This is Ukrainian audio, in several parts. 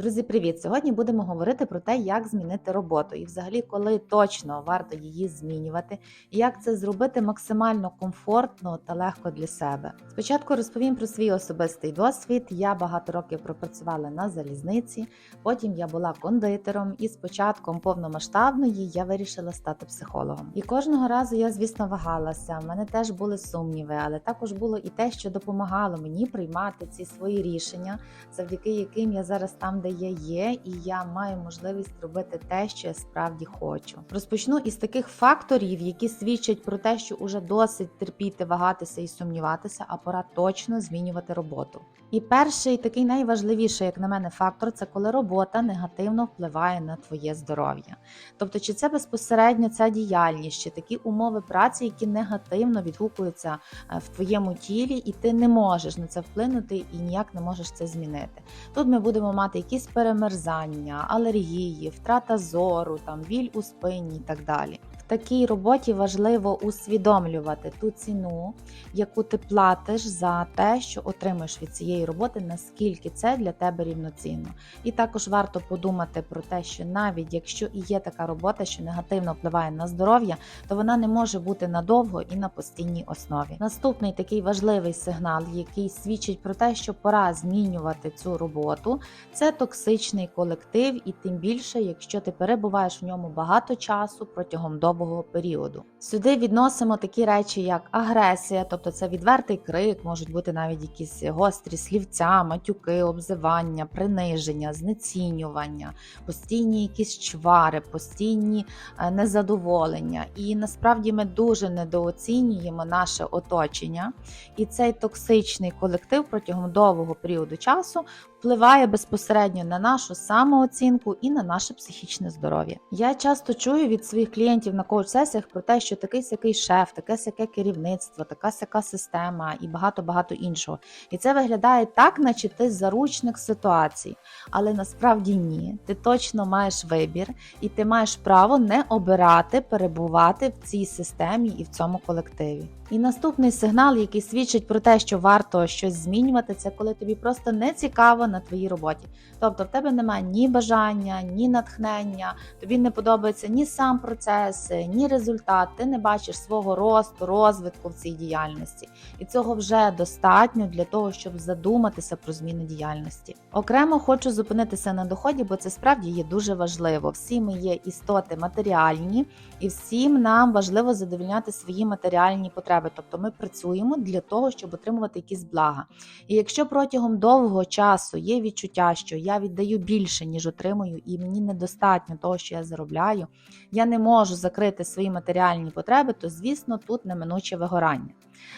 Друзі, привіт! Сьогодні будемо говорити про те, як змінити роботу, і взагалі, коли точно варто її змінювати, і як це зробити максимально комфортно та легко для себе. Спочатку розповім про свій особистий досвід. Я багато років пропрацювала на залізниці, потім я була кондитером, і з початком повномасштабної я вирішила стати психологом. І кожного разу я, звісно, вагалася. В мене теж були сумніви, але також було і те, що допомагало мені приймати ці свої рішення, завдяки яким я зараз там, де я є, і я маю можливість робити те, що я справді хочу. Розпочну із таких факторів, які свідчать про те, що уже досить терпіти, вагатися і сумніватися, а пора точно змінювати роботу. І перший такий найважливіший, як на мене, фактор це коли робота негативно впливає на твоє здоров'я. Тобто, чи це безпосередньо ця діяльність, чи такі умови праці, які негативно відгукуються е, в твоєму тілі, і ти не можеш на це вплинути і ніяк не можеш це змінити. Тут ми будемо мати якісь перемерзання, алергії, втрата зору, там біль у спині і так далі. Такій роботі важливо усвідомлювати ту ціну, яку ти платиш за те, що отримуєш від цієї роботи, наскільки це для тебе рівноцінно. І також варто подумати про те, що навіть якщо і є така робота, що негативно впливає на здоров'я, то вона не може бути надовго і на постійній основі. Наступний такий важливий сигнал, який свідчить про те, що пора змінювати цю роботу, це токсичний колектив, і тим більше, якщо ти перебуваєш в ньому багато часу протягом довгого періоду. Сюди відносимо такі речі, як агресія, тобто це відвертий крик, можуть бути навіть якісь гострі слівця, матюки, обзивання, приниження, знецінювання, постійні якісь чвари, постійні е, незадоволення. І насправді ми дуже недооцінюємо наше оточення, і цей токсичний колектив протягом довгого періоду часу впливає безпосередньо на нашу самооцінку і на наше психічне здоров'я. Я часто чую від своїх клієнтів на коуч-сесіях про те, що такий сякий шеф, таке сяке керівництво, така сяка система і багато багато іншого. І це виглядає так, наче ти заручник ситуації. Але насправді ні. Ти точно маєш вибір, і ти маєш право не обирати перебувати в цій системі і в цьому колективі. І наступний сигнал, який свідчить про те, що варто щось змінювати, це коли тобі просто не цікаво на твоїй роботі. Тобто в тебе немає ні бажання, ні натхнення, тобі не подобається ні сам процес, ні результат. Ти не бачиш свого росту, розвитку в цій діяльності. І цього вже достатньо для того, щоб задуматися про зміну діяльності. Окремо хочу зупинитися на доході, бо це справді є дуже важливо. Всі ми є істоти матеріальні, і всім нам важливо задовільняти свої матеріальні потреби. Тобто ми працюємо для того, щоб отримувати якісь блага. І якщо протягом довгого часу є відчуття, що я віддаю більше, ніж отримую, і мені недостатньо того, що я заробляю, я не можу закрити свої матеріальні потреби, то звісно тут неминуче вигорання.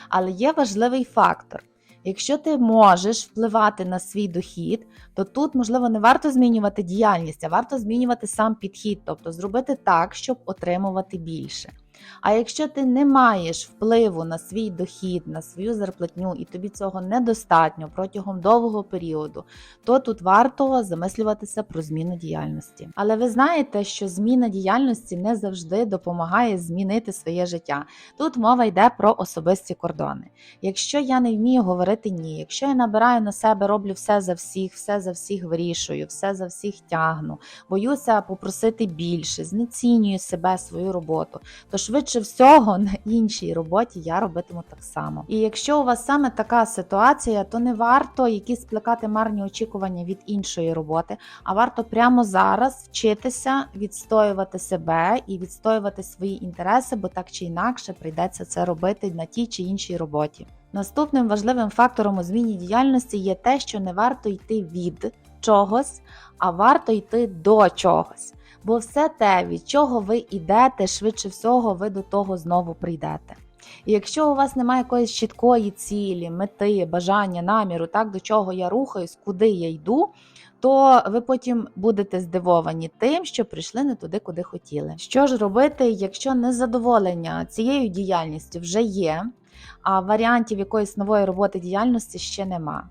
Але є важливий фактор. Якщо ти можеш впливати на свій дохід, то тут, можливо, не варто змінювати діяльність, а варто змінювати сам підхід, тобто зробити так, щоб отримувати більше. А якщо ти не маєш впливу на свій дохід, на свою зарплатню, і тобі цього недостатньо протягом довгого періоду, то тут варто замислюватися про зміну діяльності. Але ви знаєте, що зміна діяльності не завжди допомагає змінити своє життя. Тут мова йде про особисті кордони. Якщо я не вмію говорити ні, якщо я набираю на себе, роблю все за всіх, все за всіх вирішую, все за всіх тягну, боюся попросити більше, знецінюю себе, свою роботу, то швидше всього на іншій роботі я робитиму так само. І якщо у вас саме така ситуація, то не варто якісь плекати марні очікування від іншої роботи, а варто прямо зараз вчитися відстоювати себе і відстоювати свої інтереси, бо так чи інакше прийдеться це робити на тій чи іншій роботі. Наступним важливим фактором у зміні діяльності є те, що не варто йти від чогось, а варто йти до чогось. Бо все те, від чого ви йдете, швидше всього, ви до того знову прийдете. І якщо у вас немає якоїсь чіткої цілі, мети, бажання, наміру, так до чого я рухаюсь, куди я йду, то ви потім будете здивовані тим, що прийшли не туди, куди хотіли. Що ж робити, якщо незадоволення цією діяльністю вже є, а варіантів якоїсь нової роботи діяльності ще нема?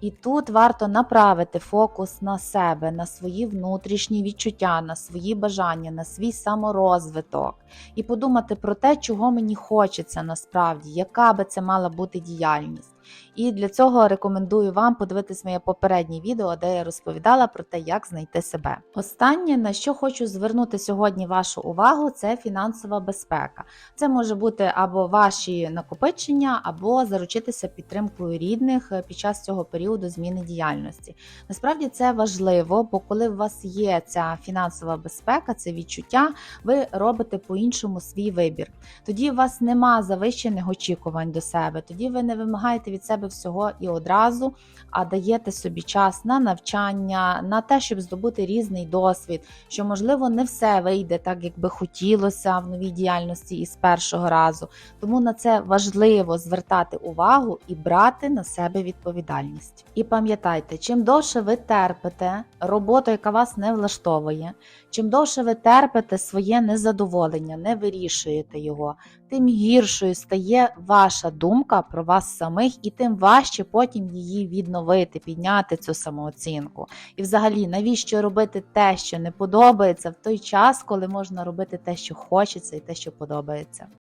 І тут варто направити фокус на себе, на свої внутрішні відчуття, на свої бажання, на свій саморозвиток, і подумати про те, чого мені хочеться насправді, яка би це мала бути діяльність. І для цього рекомендую вам подивитись моє попереднє відео, де я розповідала про те, як знайти себе. Останнє, на що хочу звернути сьогодні вашу увагу, це фінансова безпека. Це може бути або ваші накопичення, або заручитися підтримкою рідних е, під час цього періоду зміни діяльності. Насправді це важливо, бо коли у вас є ця фінансова безпека, це відчуття, ви робите по-іншому свій вибір. Тоді у вас нема завищених очікувань до себе, тоді ви не вимагаєте від себе всього і одразу, а даєте собі час на навчання, на те, щоб здобути різний досвід, що можливо не все вийде так, як би хотілося в новій діяльності із першого разу. Тому на це важливо звертати увагу і брати на себе відповідальність. І пам'ятайте, чим довше ви терпите роботу, яка вас не влаштовує, чим довше ви терпите своє незадоволення, не вирішуєте його, тим гіршою стає ваша думка про вас самих, і тим важче потім її відновити, підняти цю самооцінку. І взагалі, навіщо робити те, що не подобається, в той час, коли можна робити те, що хочеться, і те, що подобається.